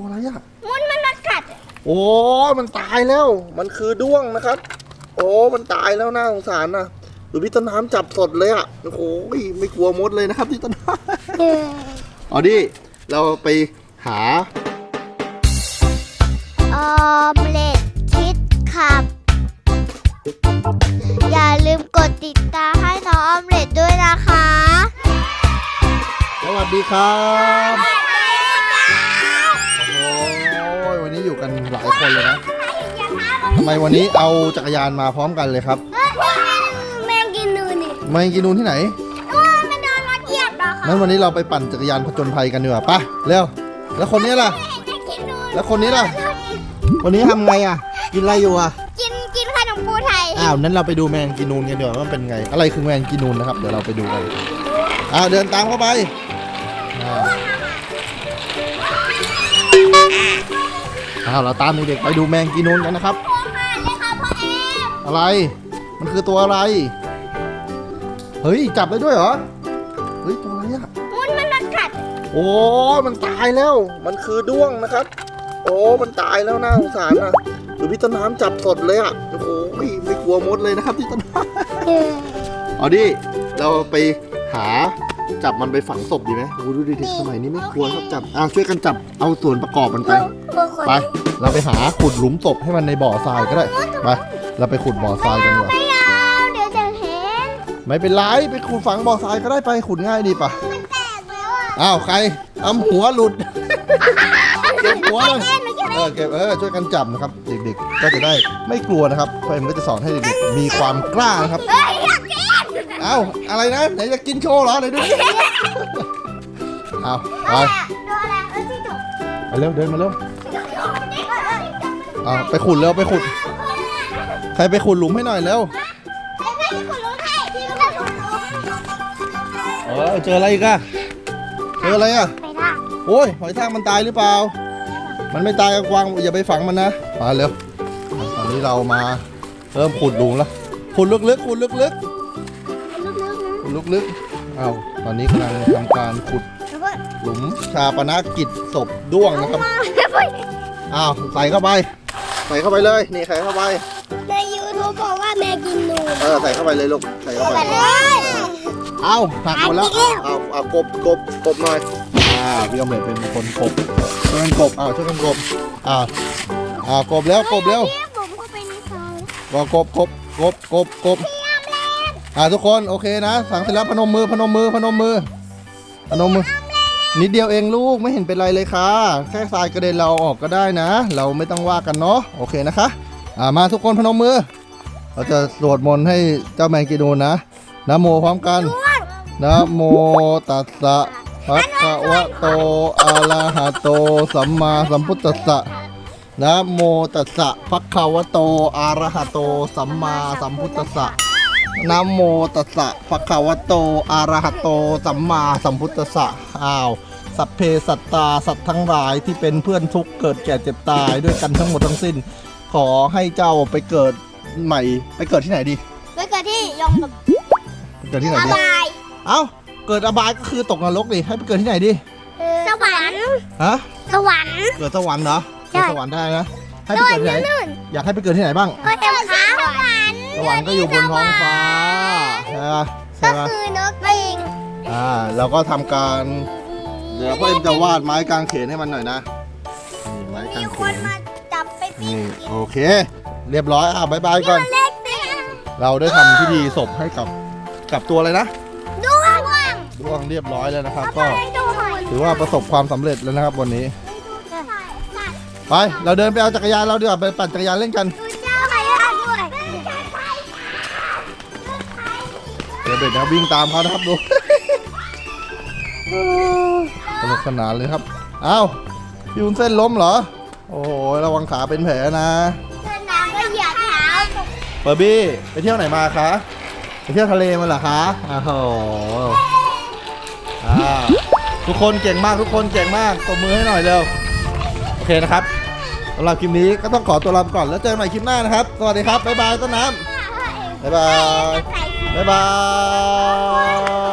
ตัวอะไรอะมันมันมากัดโอ้มันตายแล้ว มันคือด้วงนะครับ โอ้มันตายแล้วน่าสงสารนะดูพี่ต้นน้ำจับสดเลยอะโอ้โหไม่กลัวมดเลยนะครับพี่ต้นน้ำเอาดิเราไปหาออมเล็ตคิดขับ อย่าลืมกดติดตามให้น้องออมเล็ตด้วยนะคะ สวัสดีครับ หลายคนเลยนะทำไมวันนี้เอาจักรยานมาพร้อมกันเลยครับ แมงกินนูนี่ไม่กินนูนที่ไหนมันโดนรถเหยียบเหรอคะงั้นวันนี้เราไปปั่นจักรยานผจญภัยกันดีกว่าไปะเร็ว แล้วคนนี้ล่ะแล้วคนนี้ล่ะ วันนี้ทำไงอะ กินอะไรอยู่อะ กินกินขนมปูไทยอ้าวนั้นเราไปดูแมงกินนูนกันดีกว่าว่ามันเป็นไง อะไรคือแมงกินนูนนะครับ เดี๋ยวเราไปดูกันอ้าวเดินตามเข้าไปอ้าว อ้าวเราตามเด็กๆไปดูแมงกินนูนกันนะครับพ่อค่ะเลยค่ะพ่อเอมอะไร มันคือตัวอะไร เฮ้ย จับได้ด้วยเหรอ เฮ้ย ตัวอะไรอะมันมันมากัด โอ้ มันตายแล้ว มันคือด้วงนะครับ โอ้ มันตายแล้วน่าสงสารนะดูพี่ต้นน้ำจับสดเลยอะโอ้โหไม่กลัวมดเลยนะครับพี่ต้นน้ำเอาดิ เราไปหา จับมันไปฝังศพดีไหมโอ้ดูดิเด็กสมัยนี้ไม่กลัวครับจับอ้าวช่วยกันจับเอาส่วนประกอบมันไป ไป เราไปหาขุดหลุมศพให้มันในบ่อทรายก็ได้ ไป เราไปขุดบ่อทรายกันดีกว่าไม่เอาเดี๋ยวจะเห็น ไม่เป็นไรไปขุดฝังบ่อทรายก็ได้ไปขุดง่ายดีปะมันแตกแล้วอะอ้าวใครอำหัวหลุด เก็บหัวเลยเล่นไม่ใช่ไหมเออเก็บเออช่วยกันจับนะครับ เด็กๆ ก็จะได้ไม่กลัวนะครับพ่อเอ็มก็จะสอนให้เด็กๆมีความกล้านะครับ เฮ้ยอยากกินเอ้าอะไรนะไหนจะกินโชว์เหรอไหนดูดิเอาไปดูอะไรเอ้ยที่จบไปเร็วเดินมาเร็วเอาไปขุดเร็วไปขุด ใครไปขุดหลุมให้หน่อยเร็วไอ้แม่ที่คุณรู้ให้ที่รู้ให้คุณรู้เออเจออะไรอีกอะเจออะไรอะไปได้โอ้ยหอยทากมันตายหรือเปล่า มันไม่ตายกับกวางอย่าไปฝังมันนะมาเร็วตอนนี้เรามาเริ่มขุดหลุมแล้วขุดลึกๆขุดลึก ลึกๆนะๆขุดลึกๆอ้าวตอนนี้กำลังทำการขุดแล้วก็หลุมชาปนกิจศพด้วงนะครับไปอ้าวใส่เข้าไป ใส่เข้าไปเลยนี่ใส่เข้าไปในยูทูบบอกว่าแม่กินนูเออใส่เข้าไปเลยลูกใส่เข้าไปเลยเอาหักหมดแล้วหักอีกแล้วเอาเอากบกบกบหน่อยอ่าพี่อมเล็เป็นคนกบช่วยกันกบอ้าวช่วยกันกบอ่าอ่ากบแล้วกบแล้วพี่ผมเข้าไปในซอยก็กบกบกบกบกบ อ่าทุกคนโอเคนะสั่งเสร็จแล้วพนมมือพนมมือพนมมือพนมมือนิดเดียวเองลูกไม่เห็นเป็นไรเลยค่ะ แค่ทรายกระเด็นเราออกก็ได้นะ เราไม่ต้องว่ากันเนาะโอเคนะคะอ่ามาทุกคนพนมมือ เราจะสวดมนต์ให้เจ้าแมงกีนูนนะนะโมพร้อมกันนะโมตัสสะภะคะวะโตอะระหะโตสัมมาสัมพุทธัสสะนะโมตัสสะภะคะวะโตอะระหะโตสัมมาสัมพุทธัสสะ นะโมตัสสะภะคะวะโตอะระหะโต สัมมาสัมพุทธัสสะอ้าวสัพเพสัตตาสัตว์ทั้งหลายที่เป็นเพื่อนทุกข์เกิดแก่เจ็บตายด้วยกันทั้งหมดทั้งสิ้น ขอให้เจ้าไปเกิดใหม่ไปเกิดที่ไหนดีไปเกิดที่ยองแบบไปเกิดที่ไหนระดีบายเอ้าเกิดอบายก็คือตกนรกดิให้ไปเกิดที่ไหนดีสวรรค์ฮะสวรรค์เกิดสวรรค์เหรอใช่เกิดสวรรค์ได้นะให้ไปเกิดที่ไหนนู่นอยากให้ไปเกิดที่ไหนบ้าง ก็เอ็มขาส วรรค์สวรรค์ก็อยู่บนท้องฟ้าใช่ไหมใช่ก็ไหมคือนกปิงอ่าเราก็ทำการ เดี๋ยวพ่อเอ็มจะวาดไม้กางเขนให้มันหน่อยนะนี่ไม้กามีงเขคนนมาจับไปปิ้งนี่กินโอเค เรียบร้อยอะบายบายก่อน เล็กเต็มเราได้ทำพิธีศพให้กับกับตัวอะไรนะด้วงดวงเรียบร้อยแล้วนะครับ ก็ก็ดูหน่อยถือว่าประสบความสำเร็จแล้วนะครับวันนี้ ไป เราเดินไปเอาจักรยานเราดีกว่าไปปั่นจักรยานเล่นกัน ดู เดี๋ยวเด็กนะวิ่งตามเขานะครับดูสนุกสนานเลยครับอ้าวพี่วุ้นเส้นล้มเหรอ โอ้โหระวังขาเป็นแผลนะนน้ำก็เหยียบเท้าเบอร์บี้ไปเที่ยวไหนมาคะไปเที่ยวทะเลมาเหรอคะอ้าวโหอ่าทุกคนเก่งมากทุกคนเก่งมากตบมือให้หน่อยเร็วโอเคนะครับสำหรับคลิปนี้ก็ต้องขอตัวลาไปก่อนแล้วเจอกันใหม่คลิปหน้านะครับ สวัสดีครับบ๊ายบายต้นน้ำบ๊ายบาย ยบาย